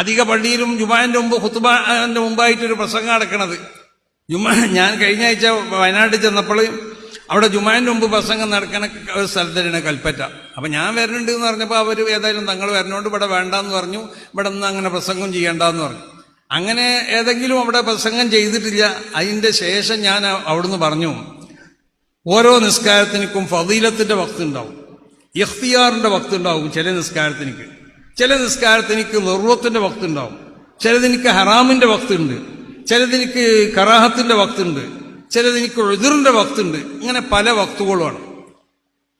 അധിക പള്ളിയിലും ജുമാന്റെ മുമ്പ് ഹുത്തുബാന്റെ മുമ്പായിട്ടൊരു പ്രസംഗം നടക്കണത്. ജുമാ ഞാൻ കഴിഞ്ഞ ആഴ്ച വയനാട്ടിൽ ചെന്നപ്പോൾ അവിടെ ജുമാന്റെ മുമ്പ് പ്രസംഗം നടക്കണ ഒരു സ്ഥലത്തിന് കൽപ്പറ്റ. അപ്പൊ ഞാൻ വരുന്നുണ്ട് എന്ന് പറഞ്ഞപ്പോൾ അവർ ഏതായാലും തങ്ങൾ വരണോണ്ട് ഇവിടെ വേണ്ടാന്ന് പറഞ്ഞു. ഇവിടെ നിന്ന് അങ്ങനെ പ്രസംഗം ചെയ്യണ്ടെന്ന് പറഞ്ഞു. അങ്ങനെ ഏതെങ്കിലും അവിടെ പ്രസംഗം ചെയ്തിട്ടില്ല. അതിന്റെ ശേഷം ഞാൻ അവിടുന്ന് പറഞ്ഞു ഓരോ നിസ്കാരത്തിനും ഫതീലത്തിന്റെ വക്തുണ്ടാവും ഉണ്ടാവും. ഇഖ്തിയാറിന്റെ വക്ത് ഉണ്ടാവും ചില നിസ്കാരത്തിനിക്ക്. ചില നിസ്കാരത്തിനിക്ക് നെറുവത്തിന്റെ വക്ത് ഉണ്ടാവും ചിലതിനിക്ക് ഹറാമിന്റെ വക്ത് ഉണ്ട് ചിലതിനിക്ക് കറാഹത്തിന്റെ വക്ത് ഉണ്ട് ചിലതിനിക്ക് എതിറിന്റെ വക്ത് ഉണ്ട് ഇങ്ങനെ പല വക്തുകളുമാണ്.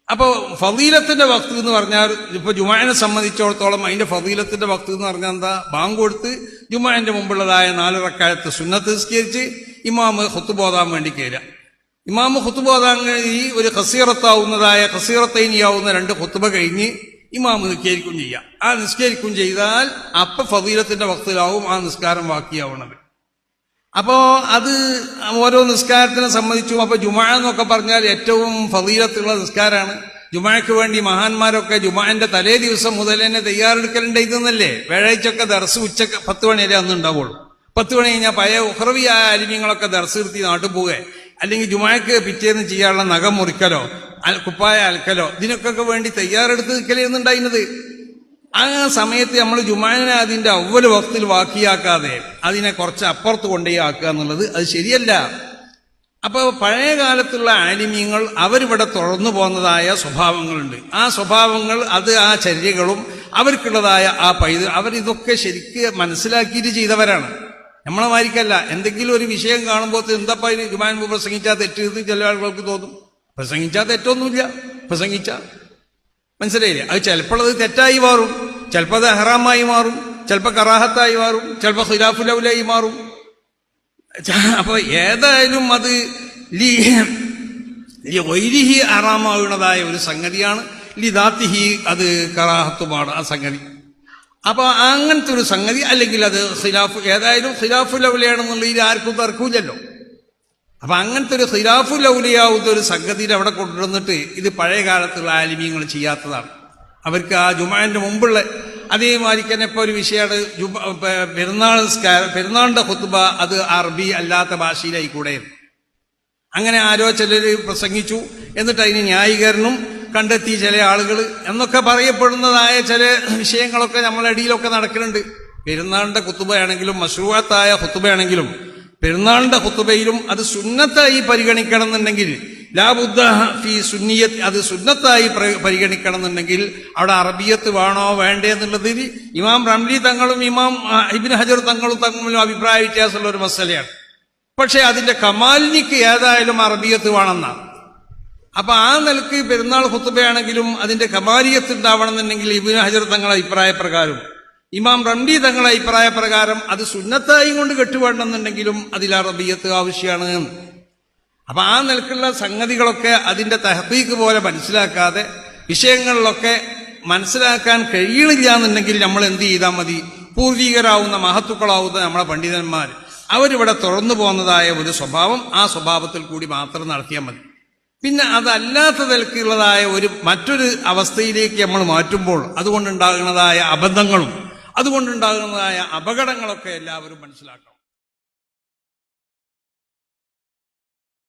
അപ്പോൾ ഫതീലത്തിന്റെ വക്ത് എന്ന് പറഞ്ഞാൽ ഇപ്പൊ ജുമാനെ സംബന്ധിച്ചിടത്തോളം അതിന്റെ ഫതീലത്തിന്റെ വക്ത് എന്ന് പറഞ്ഞാൽ എന്താ? ബാങ്ക് കൊടുത്ത് ജുമാന്റെ മുമ്പുള്ളതായ നാല് റക്കാലത്ത് സുന്നത്ത് നിസ്കരിച്ച് ഇമാമ് ഹുത്തുബോധാൻ വേണ്ടി കയറുക ഇമാമ് ഹുത്തുബോധാൻ ഈ ഒരു ഖസീറത്താവുന്നതായ ഖസീറത്തൈനിയാവുന്ന രണ്ട് ഹുത്തുബ കഴിഞ്ഞ് ഇമാമ് നിസ്കരിക്കും ചെയ്യാം. ആ നിസ്കരിക്കും ചെയ്താൽ അപ്പൊ ഫതീലത്തിന്റെ വക്തിലാവും ആ നിസ്കാരം ബാക്കിയാവുന്നത് അപ്പോ അത് ഓരോ നിസ്കാരത്തിനെ സംബന്ധിച്ചു അപ്പൊ ജുമാ എന്നൊക്കെ പറഞ്ഞാൽ ഏറ്റവും ഫതീലത്തുള്ള നിസ്കാരമാണ് ജുമാക്ക് വേണ്ടി മഹാന്മാരൊക്കെ ജുമാന്റെ തലേ ദിവസം മുതൽ തന്നെ തയ്യാറെടുക്കലുണ്ട് ഇതെന്നല്ലേ? വ്യാഴാഴ്ചയൊക്കെ ദർസ് ഉച്ചയ്ക്ക് പത്ത് മണി വരെ അന്ന് ഉണ്ടാവുള്ളൂ. പത്ത് മണി കഴിഞ്ഞാൽ പഴയ ഉഹ്റവിയായ അലിമ്യങ്ങളൊക്കെ ദർസ് നിർത്തി നാട്ടിൽ പോവുക അല്ലെങ്കിൽ ജുമാക്ക് പിറ്റേന്ന് ചെയ്യാനുള്ള നഖം മുറിക്കലോ കുപ്പായ അൽക്കലോ. ഇതിനൊക്കെ വേണ്ടി തയ്യാറെടുത്ത് നിൽക്കലെന്നുണ്ടായിരുന്നത് ആ സമയത്ത് നമ്മൾ ജുമാനെ അതിന്റെ അവൽ വക്തിൽ വാക്കിയാക്കാതെ അതിനെ കുറച്ച് അപ്പുറത്ത് കൊണ്ടേ ആക്കുക എന്നുള്ളത് അത് ശരിയല്ല. അപ്പോൾ പഴയ കാലത്തുള്ള ആലിമ്യങ്ങൾ അവരിവിടെ തുറന്നു പോകുന്നതായ സ്വഭാവങ്ങളുണ്ട്. ആ സ്വഭാവങ്ങൾ അത് ആ ചര്യകളും അവർക്കുള്ളതായ ആ പൈത് അവരിതൊക്കെ ശരിക്ക് മനസ്സിലാക്കിയിട്ട് ചെയ്തവരാണ്. നമ്മളെ മാരിക്കല്ല എന്തെങ്കിലും ഒരു വിഷയം കാണുമ്പോൾ എന്തപ്പ ജുമാൻ പ്രസംഗിച്ചാൽ തെറ്റെന്ന് ചില ആളുകൾക്ക് തോന്നും. പ്രസംഗിച്ചാൽ തെറ്റൊന്നുമില്ല. പ്രസംഗിച്ച. മനസ്സിലായില്ലേ? അത് ചിലപ്പോൾ അത് തെറ്റായി മാറും. ചിലപ്പോൾ അത് ഹറാമായി മാറും. ചിലപ്പോൾ കറാഹത്തായി മാറും. ചിലപ്പോൾ ഖിലാഫുലൗലായി മാറും. അപ്പോൾ അപ്പൊ ഏതായാലും അത് ലി വൈരിഹി ഒരു സംഗതിയാണ്. ലിദാത്തിഹി അത് കറാഹത്തുമാണ് ആ സംഗതി. അപ്പൊ അങ്ങനത്തെ ഒരു സംഗതി അല്ലെങ്കിൽ അത് ഖിലാഫ് ഏതായാലും ഖിലാഫുലൗലയാണെന്നുള്ളതിൽ ആർക്കും തർക്കൂലല്ലോ അപ്പൊ അങ്ങനത്തെ ഒരു ഖിലാഫുൽ ലൗലിയാവുന്ന ഒരു സംഗതിയിൽ അവിടെ കൊണ്ടുവന്നിട്ട് ഇത് പഴയ കാലത്തുള്ള ആലിമീങ്ങൾ ചെയ്യാത്തതാണ്. അവർക്ക് ആ ജുമാന്റെ മുമ്പുള്ള അതേമാതിരി തന്നെ ഇപ്പൊ ഒരു വിഷയമാണ് പെരുന്നാൾ പെരുന്നാളിന്റെ ഹുത്തുബ അത് അറബി അല്ലാത്ത ഭാഷയിലായി കൂടെ അങ്ങനെ ആരോ ചിലർ പ്രസംഗിച്ചു എന്നിട്ട് അതിന് ന്യായീകരണം കണ്ടെത്തി ചില ആളുകൾ എന്നൊക്കെ പറയപ്പെടുന്നതായ ചില വിഷയങ്ങളൊക്കെ നമ്മളെ ഇടയിലൊക്കെ നടക്കുന്നുണ്ട് പെരുന്നാളിന്റെ കുത്തുബയാണെങ്കിലും മഷ്രൂഅത്തായ കുത്തുബയാണെങ്കിലും പെരുന്നാളിന്റെ കുത്തുബയിലും അത് സുന്നത്തായി പരിഗണിക്കണം എന്നുണ്ടെങ്കിൽ ലാബുദ്ധ ഫി സുന്നിയത്ത് അത് സുന്നത്തായി പ്ര- പരിഗണിക്കണം എന്നുണ്ടെങ്കിൽ അവിടെ അറബിയത്ത് വേണോ വേണ്ടേ എന്നുള്ളതിൽ ഇമാം റംലി തങ്ങളും ഇമാം ഇബിൻ ഹജർ തങ്ങളും തമ്മിലും അഭിപ്രായ വ്യത്യാസമുള്ള ഒരു മസലയാണ്. പക്ഷെ അതിന്റെ കമാലിനിക്ക് ഏതായാലും അറബിയത്ത് വേണമെന്നാണ്. അപ്പൊ ആ നിലയ്ക്ക് പെരുന്നാൾ ഹുത്തുബയാണെങ്കിലും അതിന്റെ കമാലിയത്ത് ഉണ്ടാവണം എന്നുണ്ടെങ്കിൽ ഇബിൻ ഹജർ തങ്ങളുടെ അഭിപ്രായ പ്രകാരം ഇമാം റംഡി തങ്ങളുടെ അഭിപ്രായ പ്രകാരം അത് സുന്നത്തായും കൊണ്ട് കെട്ടുവേണമെന്നുണ്ടെങ്കിലും അതിലാ റബിയത്ത് ആവശ്യമാണ് അപ്പൊ ആ നിലക്കുള്ള സംഗതികളൊക്കെ അതിന്റെ തഹത്തീക്ക് പോലെ മനസ്സിലാക്കാതെ വിഷയങ്ങളിലൊക്കെ മനസ്സിലാക്കാൻ കഴിയണില്ല എന്നുണ്ടെങ്കിൽ നമ്മൾ എന്ത് ചെയ്താൽ മതി? പൂർവികരാവുന്ന മഹത്തുക്കളാവുന്ന നമ്മളെ പണ്ഡിതന്മാർ അവരിവിടെ തുറന്നു പോകുന്നതായ ഒരു സ്വഭാവം ആ സ്വഭാവത്തിൽ കൂടി മാത്രം നടത്തിയാൽ മതി. പിന്നെ അതല്ലാത്ത നിലക്കുള്ളതായ ഒരു മറ്റൊരു അവസ്ഥയിലേക്ക് നമ്മൾ മാറ്റുമ്പോൾ അതുകൊണ്ടുണ്ടാകുന്നതായ അബദ്ധങ്ങളും അതുകൊണ്ടുണ്ടാകുന്നതായ അപകടങ്ങളൊക്കെ എല്ലാവരും മനസ്സിലാക്കണം.